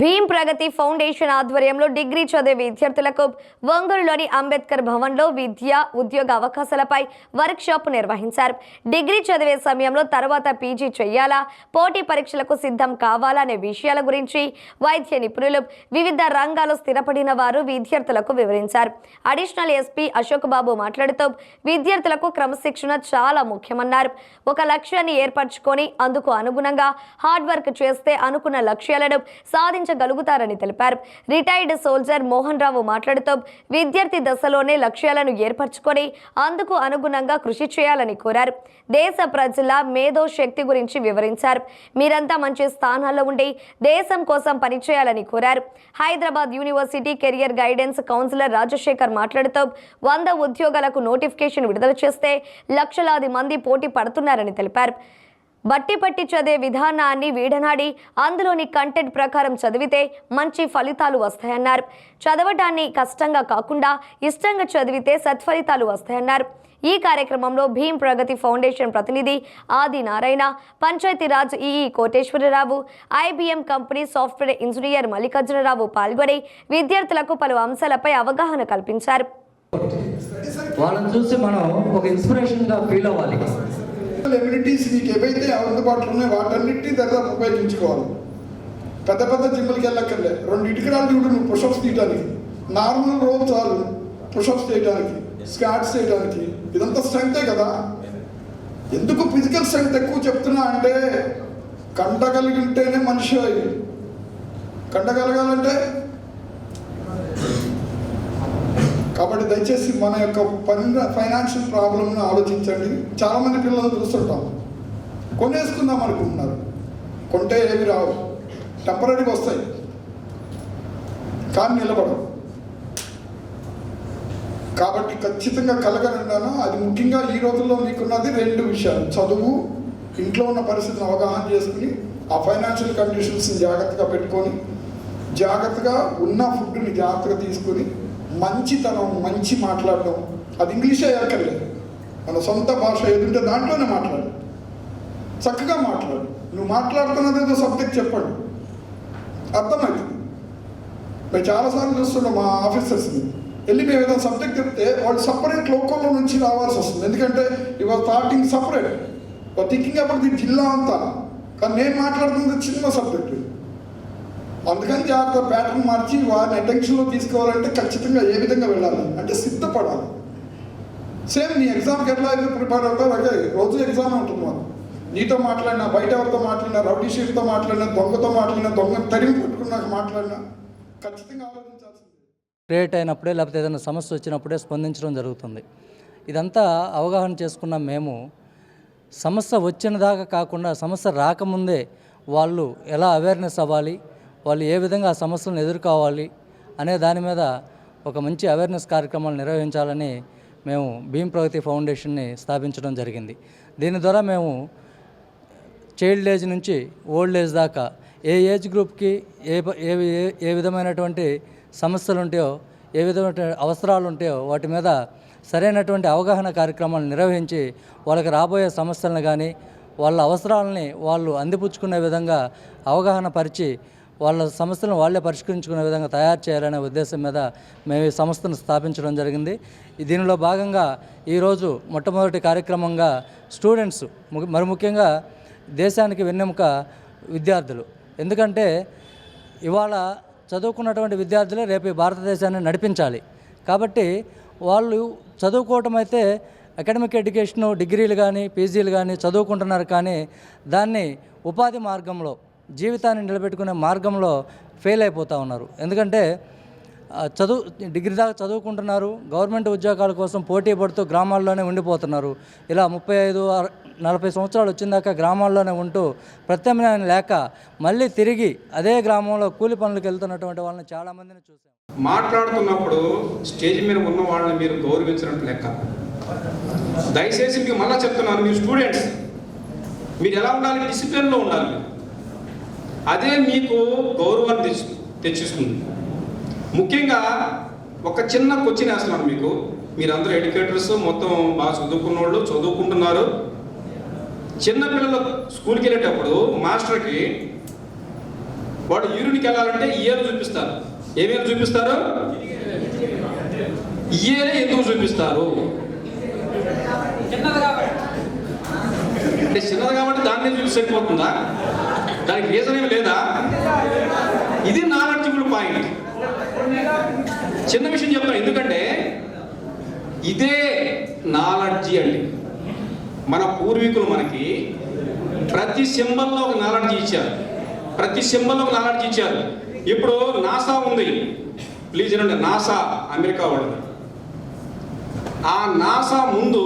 Bhim Pragati foundation ఆధ్వర్యంలో degree చదివే విద్యార్థులకు ఒంగోలులోని అంబేద్కర్ భవన్లో విద్య ఉద్యోగ అవకాశాలపై వర్క్షాప్ నిర్వహించారు. డిగ్రీ చదివే సమయంలో తర్వాత పీజీ చేయాలా పోటీ పరీక్షలకు సిద్ధం కావాలా అనే విషయాల గురించి వైద్య నిపుణులు వివిధ రంగాల్లో స్థిరపడిన వారు విద్యార్థులకు వివరించారు. అడిషనల్ ఎస్పీ అశోక్ బాబు మాట్లాడుతూ విద్యార్థులకు క్రమశిక్షణ చాలా ముఖ్యమన్నారు. ఒక లక్ష్యాన్ని ఏర్పరచుకొని అందుకు అనుగుణంగా హార్డ్ వర్క్ చేస్తే అనుకున్న లక్ష్యాలను సాధించగలుగుతారని తెలిపారు. రిటైర్డ్ సోల్జర్ మోహన్ రావు మాట్లాడుతూ విద్యార్థి దశలోనే లక్ష్యాలను ఏర్పరచుకొని అందుకు అనుగుణంగా కృషి చేయాలని కోరారు. దేశ ప్రజల మేధో శక్తి గురించి వివరించారు. మీరంతా మంచి స్థానాల్లో ఉండి దేశం కోసం పనిచేయాలని కోరారు. Hyderabad university career guidance counsellor Rajasekhar మాట్లాడుతూ వంద ఉద్యోగాలకు నోటిఫికేషన్ విడుదల చేస్తే లక్షలాది మంది పోటీ పడుతున్నారని తెలిపారు. బట్టి పట్టి చదివే విధానాన్ని వీడనాడి అందులోని కంటెంట్ ప్రకారం చదివితే మంచి ఫలితాలు వస్తాయన్నారు. చదవటాన్ని కష్టంగా కాకుండా ఇష్టంగా చదివితే సత్ఫలితాలు వస్తాయన్నారు. ఈ కార్యక్రమంలో భీం ప్రగతి ఫౌండేషన్ ప్రతినిధి Adi Narayana Panchayatiraj EE Koteswararao IBM company software engineer Mallikarjunarao పాల్గొని విద్యార్థులకు పలు అంశాలపై అవగాహన కల్పించారు. వాళ్ళని చూసి మనం ఒక ఇన్స్పిరేషన్గా ఫీల్ అవ్వాలి. ఎమ్యూనిటీస్ నీకు ఏవైతే అందుబాటులో ఉన్నాయో వాటన్నిటినీ దగ్గర ఉపయోగించుకోవాలి. పెద్ద పెద్ద జిమ్లకి వెళ్ళక్కర్లే. రెండు ఇటుకరాలు చూడు నువ్వు పుషప్స్ తీయడానికి నార్మల్ రోజు చాలు. పుషప్స్ చేయడానికి స్కాట్స్ చేయడానికి ఇదంతా స్ట్రెంగ్తే కదా? ఎందుకు ఫిజికల్ స్ట్రెంగ్త్ ఎక్కువ చెప్తున్నా అంటే కండగలిగి ఉంటేనే మనిషి కంటగలగాలంటే కాబట్టి దయచేసి మన యొక్క పని ఫైనాన్షియల్ ప్రాబ్లమ్ని ఆలోచించండి. చాలామంది పిల్లలు చూస్తుంటాం. కొనేసుకుందాం అనుకుంటున్నారు. కొంటే ఏవి రావు. టెంపరీగా వస్తాయి. కానీ నిలబడవు. కాబట్టి ఖచ్చితంగా కలగనున్నాను అది ముఖ్యంగా ఈ రోజుల్లో మీకున్నది రెండు విషయాలు. చదువు ఇంట్లో ఉన్న పరిస్థితిని అవగాహన చేసుకుని ఆ ఫైనాన్షియల్ కండిషన్స్ని జాగ్రత్తగా పెట్టుకొని జాగ్రత్తగా ఉన్న ఫుడ్ని జాగ్రత్తగా తీసుకుని మంచితనం మంచి మాట్లాడడం. అది ఇంగ్లీషే అక్కర్లేదు మన సొంత భాష ఏదుంటే దాంట్లోనే మాట్లాడు. చక్కగా మాట్లాడు. నువ్వు మాట్లాడుతున్నది ఏదో సబ్జెక్ట్ చెప్పండి. అర్థమవుతుంది మేము చాలాసార్లు చూస్తున్నాం మా ఆఫీసర్స్ని వెళ్ళి మేము ఏదైనా సబ్జెక్ట్ చెప్తే వాళ్ళు సపరేట్ లోకల్లో నుంచి రావాల్సి వస్తుంది. ఎందుకంటే ఇవాళ థాటింగ్ సపరేట్ థింకింగ్ అప్పుడు జిల్లా అంతా. కానీ నేను మాట్లాడుతున్నది చిన్న సబ్జెక్టు అందుకని జాగ్రత్త ప్యాటర్న్ మార్చి వారిని అటెన్షన్లో తీసుకోవాలంటే ఖచ్చితంగా ఏ విధంగా వెళ్ళాలి? అంటే సిద్ధపడాలి. సేమ్ నీ ఎగ్జామ్కి ఎట్లా అయితే ప్రిపేర్ అవుతారు అదే రోజు ఎగ్జామ్ ఉంటుంది మాకు. నీతో మాట్లాడినా బయట ఎవరితో మాట్లాడినా రౌడీ షీట్తో మాట్లాడినా దొంగతో మాట్లాడినా దొంగ తరిమి పట్టుకున్నాక మాట్లాడినా ఖచ్చితంగా ఆలోచించాల్సింది. క్రియేట్ అయినప్పుడే లేకపోతే ఏదైనా సమస్య వచ్చినప్పుడే స్పందించడం జరుగుతుంది. ఇదంతా అవగాహన చేసుకున్న మేము. సమస్య వచ్చిన దాకా కాకుండా సమస్య రాకముందే వాళ్ళు ఎలా అవేర్నెస్ అవ్వాలి? వాళ్ళు ఏ విధంగా ఆ సమస్యలను ఎదుర్కోవాలి అనే దాని మీద ఒక మంచి అవేర్నెస్ కార్యక్రమాలు నిర్వహించాలని మేము భీమ్ ప్రగతి ఫౌండేషన్ని స్థాపించడం జరిగింది. దీని ద్వారా మేము చైల్డ్ ఏజ్ నుంచి ఓల్డ్ ఏజ్ దాకా ఏ ఏజ్ గ్రూప్కి ఏ ఏ ఏ- ఏ విధమైనటువంటి సమస్యలు ఉంటాయో ఏ విధమైన అవసరాలు ఉంటాయో వాటి మీద సరైనటువంటి అవగాహన కార్యక్రమాలు నిర్వహించి వాళ్ళకి రాబోయే సమస్యలను కానీ వాళ్ళ అవసరాలని వాళ్ళు అందిపుచ్చుకునే విధంగా అవగాహన పరిచి వాళ్ళ సమస్యలను వాళ్ళే పరిష్కరించుకునే విధంగా తయారు చేయాలనే ఉద్దేశం మీద మేము ఈ సంస్థను స్థాపించడం జరిగింది. దీనిలో భాగంగా ఈరోజు మొట్టమొదటి కార్యక్రమంగా స్టూడెంట్స్ ము- మరి ముఖ్యంగా దేశానికి వెన్నెముక విద్యార్థులు. ఎందుకంటే ఇవాళ చదువుకున్నటువంటి విద్యార్థులే రేపు భారతదేశాన్ని నడిపించాలి. కాబట్టి వాళ్ళు చదువుకోవటం అయితే అకాడమిక్ ఎడ్యుకేషను డిగ్రీలు కానీ పీజీలు కానీ చదువుకుంటున్నారు కానీ దాన్ని ఉపాధి మార్గంలో జీవితాన్ని నిలబెట్టుకునే మార్గంలో ఫెయిల్ అయిపోతూ ఉన్నారు. ఎందుకంటే చదువు డిగ్రీ దాకా చదువుకుంటున్నారు గవర్నమెంట్ ఉద్యోగాల కోసం పోటీ పడుతూ గ్రామాల్లోనే ఉండిపోతున్నారు. ఇలా ముప్పై ఐదు నలభై సంవత్సరాలు వచ్చిందాక గ్రామాల్లోనే ఉంటూ ప్రత్యామ్నాయం లేక మళ్ళీ తిరిగి అదే గ్రామంలో కూలి పనులకు వెళ్తున్నటువంటి వాళ్ళని చాలామందిని చూసాం మాట్లాడుతున్నప్పుడు స్టేజ్ మీద ఉన్న వాళ్ళని మీరు గౌరవించినట్టు లెక్క. దయచేసి మీకు మళ్ళీ చెప్తున్నాను మీరు స్టూడెంట్స్. మీరు ఎలా ఉండాలి? డిసిప్లిన్లో ఉండాలి మీరు. అదే మీకు గౌరవాన్ని తెచ్చు తెచ్చిస్తుంది. ముఖ్యంగా ఒక చిన్న క్వశ్చన్ వేస్తున్నాను మీకు. మీరందరూ ఎడ్యుకేటర్స్ మొత్తం బాగా చదువుకున్న వాళ్ళు చదువుకుంటున్నారు చిన్నపిల్లలు స్కూల్కి వెళ్ళేటప్పుడు మాస్టర్కి వాడు యూరిన్కి వెళ్ళాలంటే ఇయర్ చూపిస్తారు. ఏమేమి చూపిస్తారు? ఇయరే ఎందుకు చూపిస్తారు? అంటే చిన్నది కాబట్టి దాన్ని చూసి సరిపోతుందా? దానికి రీజన్ ఏమి లేదా? ఇది నాలెడ్జిబుల్ పాయింట్ చిన్న విషయం చెప్తాను ఎందుకంటే ఇదే నాలెడ్జి అండి. మన పూర్వీకులు మనకి ప్రతి సింబల్లో ఒక నాలెడ్జి ఇచ్చారు. ప్రతి సింబల్లో ఒక నాలెడ్జి ఇచ్చారు. ఇప్పుడు నాసా ఉంది. ప్లీజ్ వినండి నాసా అమెరికా వాళ్ళది. ఆ నాసా ముందు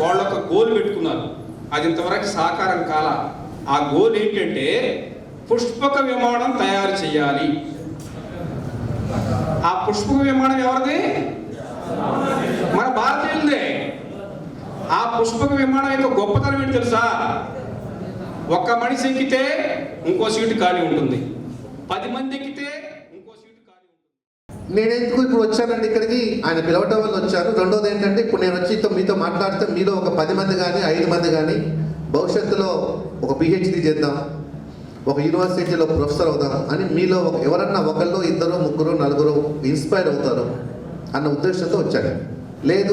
వాళ్ళొక ఒక గోల్ పెట్టుకున్నారు. అది ఇంతవరకు సాకారం కాల. ఆ గోల్ ఏంటంటే పుష్పక విమానం తయారు చేయాలి. ఆ పుష్పక విమానం ఎవరిది? మన భారతీయులదే ఆ పుష్పక విమానం యొక్క గొప్పతనం ఏంటి తెలుసా? ఒక్క మనిషి ఎక్కితే ఇంకో సీటు ఖాళీ ఉంటుంది. పది మంది ఎక్కితే ఇంకో సీటు ఖాళీ ఉంటుంది. నేను ఎందుకు ఇప్పుడు వచ్చానండి ఇక్కడికి? ఆయన పిలవటం వల్ల వచ్చాను రెండోది ఏంటంటే ఇప్పుడు నేను వచ్చి మీతో మాట్లాడితే మీలో ఒక పది మంది కానీ ఐదు మంది కానీ భవిష్యత్తులో ఒక పిహెచ్డి చేద్దాం. ఒక యూనివర్సిటీలో ప్రొఫెసర్ అవుదాం. అని మీలో ఒక ఎవరన్నా ఒకళ్ళు ఇద్దరు ముగ్గురు నలుగురు ఇన్స్పైర్ అవుతారు అన్న ఉద్దేశంతో వచ్చాడు. లేదు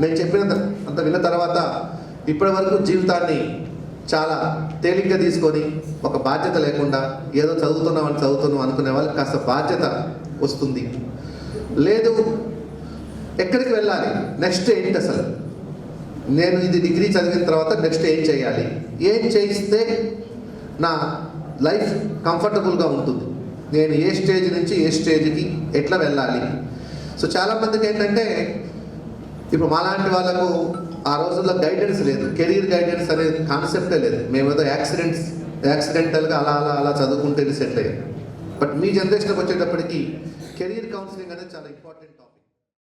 నేను చెప్పిన అంత విన్న తర్వాత ఇప్పటి వరకు జీవితాన్ని చాలా తేలిగ్గా తీసుకొని ఒక బాధ్యత లేకుండా ఏదో చదువుతున్నామని చదువుతున్నాం అనుకునే వాళ్ళకి కాస్త బాధ్యత వస్తుంది. లేదు ఎక్కడికి వెళ్ళాలి? నెక్స్ట్ ఏంటి అసలు? నేను ఇది డిగ్రీ చదివిన తర్వాత నెక్స్ట్ ఏం చేయాలి? ఏం చేయిస్తే నా లైఫ్ కంఫర్టబుల్గా ఉంటుంది? నేను ఏ స్టేజ్ నుంచి ఏ స్టేజ్కి ఎట్లా వెళ్ళాలి? సో చాలామందికి ఏంటంటే ఇప్పుడు మాలాంటి వాళ్ళకు ఆ రోజుల్లో గైడెన్స్ లేదు. కెరీర్ గైడెన్స్ అనే కాన్సెప్టే లేదు. మేమేదో యాక్సిడెంట్స్ యాక్సిడెంటల్గా అలా అలా అలా చదువుకుంటే సెటిల్ అయ్యాం. బట్ మీ జనరేషన్కి వచ్చేటప్పటికి కెరీర్ కౌన్సిలింగ్ అనేది చాలా ఇంపార్టెంట్